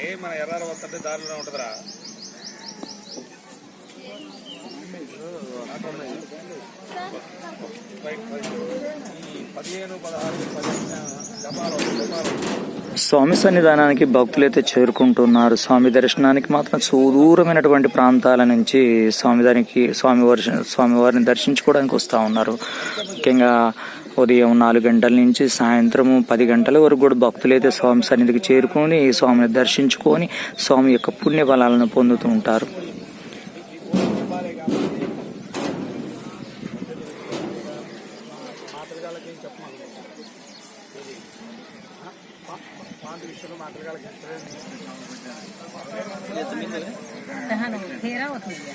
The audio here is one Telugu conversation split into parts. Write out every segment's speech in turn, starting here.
ఏ మన ఎర్రారు వస్తుంటే దారిలో ఉంటుందిరా. పదిహేను స్వామి సన్నిధానానికి భక్తులైతే చేరుకుంటున్నారు. స్వామి దర్శనానికి మాత్రం సుదూరమైనటువంటి ప్రాంతాల నుంచి స్వామి దానికి స్వామివారి స్వామివారిని దర్శించుకోవడానికి వస్తూ ఉన్నారు. ముఖ్యంగా ఉదయం నాలుగు గంటల నుంచి సాయంత్రం పది గంటల వరకు కూడా భక్తులైతే స్వామి సన్నిధికి చేరుకొని స్వామిని దర్శించుకొని స్వామి యొక్క పుణ్య బలాలను పొందుతూ ఉంటారు. तहन फेरा होत गया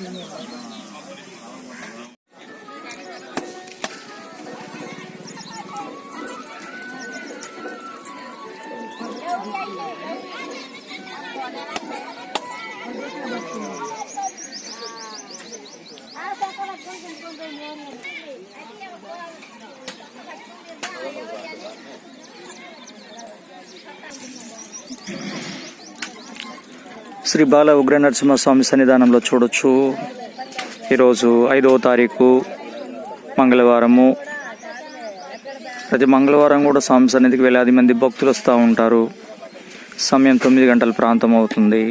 नहीं। శ్రీ బాల ఉగ్ర నరసింహస్వామి సన్నిధానంలో చూడొచ్చు. ఈరోజు ఐదవ తారీఖు మంగళవారము. ప్రతి మంగళవారం కూడా స్వామి సన్నిధికి వేలాది మంది భక్తులు వస్తూ ఉంటారు. సమయం తొమ్మిది గంటల ప్రాంతం అవుతుంది.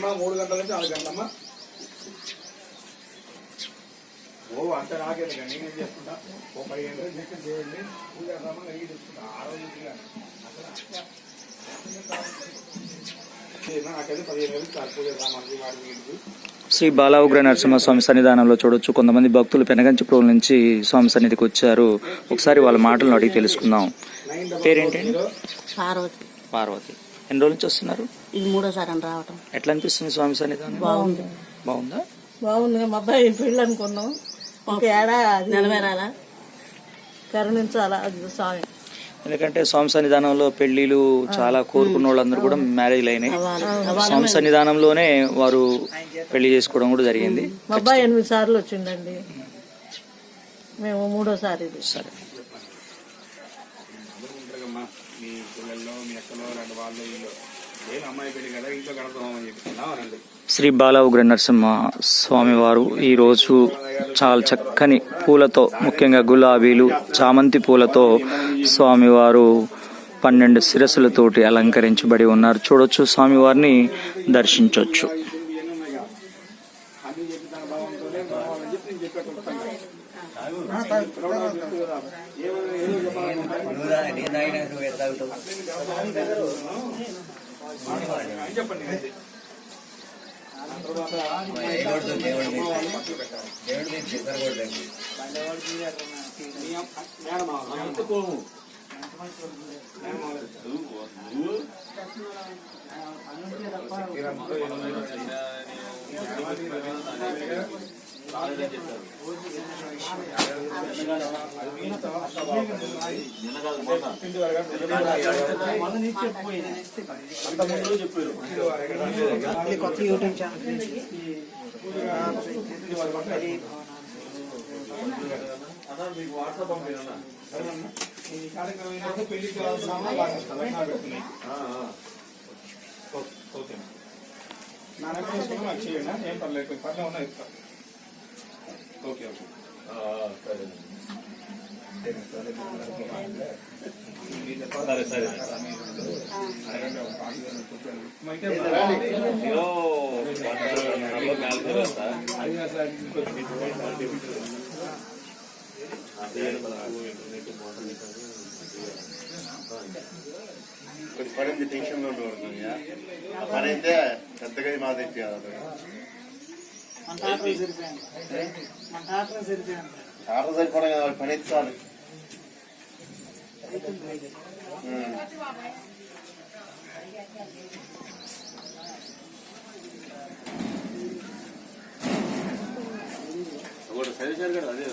మినిమం మూడు గంటల నుంచి నాలుగు గంటలమ్మా. ఓ అంత నాకేది కానీ నేనేం చేసుకుంటా ఓ పదిహేను రోజులు చెక్ చేయండి పూజ రమ్మ అడిగి తీసుకుంటా ఆ రోజు నాకైతే పదిహేను రోజులు చాలు పూజ వాడికి వీడికి శ్రీ బాల ఉగ్ర నరసింహస్వామి సన్నిధానంలో చూడొచ్చు. కొంతమంది భక్తులు పెనగంచిప్రోలు నుంచి స్వామి సన్నిధికి వచ్చారు. ఒకసారి వాళ్ళ మాటలను అడిగి తెలుసుకుందాం. పేరేంటండి? పార్వతి. పార్వతి. ఎన్ని రోజుల నుంచి వస్తున్నారు? ఇది మూడోసారి అని రావటం. ఎట్లా అనిపిస్తుంది స్వామి సన్నిధానం? బాగుంది. బాగుందా? బాగుంది. మా అబ్బాయి పెళ్ళి అనుకున్నాం. ఒక ఏడాది నెలవేరాలా కరుణించాలా అది స్వామి. ఎందుకంటే స్వామి సన్నిధానంలో పెళ్ళిలు చాలా కోరుకున్న వాళ్ళందరూ కూడా మ్యారేజ్లు అయినాయి స్వామి సన్నిధానంలోనే వారు పెళ్ళి చేసుకోవడం కూడా జరిగింది. మా అబ్బాయి ఎనిమిది సార్లు వచ్చిండండి. మేము మూడోసారి సరే ఉంటారమ్మా మీ మీ అక్కలో రెండు వాళ్ళు వీళ్ళు అమ్మాయి పెళ్ళి కదా ఇంట్లో గడపదామని శ్రీ బాల ఉగ్ర నరసింహ స్వామివారు ఈరోజు ఈ రోజు చాలా చక్కని పూలతో ముఖ్యంగా గులాబీలు చామంతి పూలతో స్వామివారు పన్నెండు శిరస్సులతోటి అలంకరించబడి ఉన్నారు. చూడొచ్చు స్వామివారిని దర్శించవచ్చు చెప్పండి? కొత్త యూట్యూబ్ ఛానల్ ఏంటంటే పెళ్ళికి ఓకే, ఓకే నా నెంబర్ తీసుకుని నాకు చేయండి ఏం పర్లేదు పర్లేదు ఉన్నా ఇస్తాను ఓకే ఓకే. సరే. సరే కొంచెం పడింది టెన్షన్లో ఉంటుంది ఆ పని అయితే పెద్దగా మా తెచ్చి ఆటో సరిపడం కదా పని అయితే చాలు ఒకటి సరిసారు కదా అదే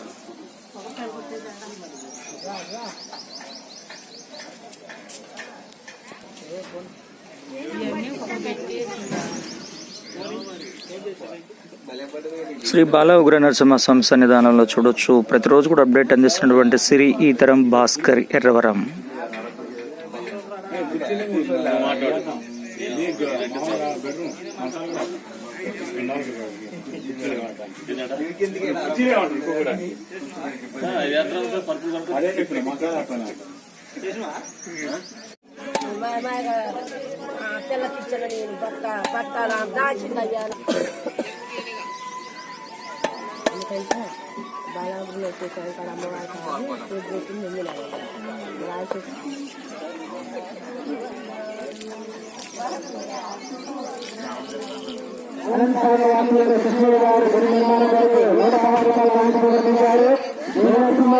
శ్రీ బాల ఉగ్ర నరసింహ స్వామి సన్నిధానంలో చూడొచ్చు. ప్రతిరోజు కూడా అప్డేట్ అందిస్తున్నటువంటి సిరి ఈతరం భాస్కర్ ఎర్రవరం. మా అమ్మాయి పిల్లకి ఇచ్చిన నేను భర్త భర్త దాచిందయ్యా. ఎందుకంటే అనంతరం నూట పదహారు రూపాయలు వాయించుకుంటున్నారు నరసింహ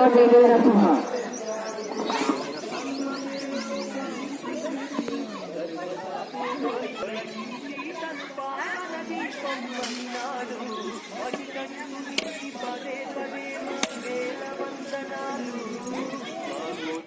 ನಾಡು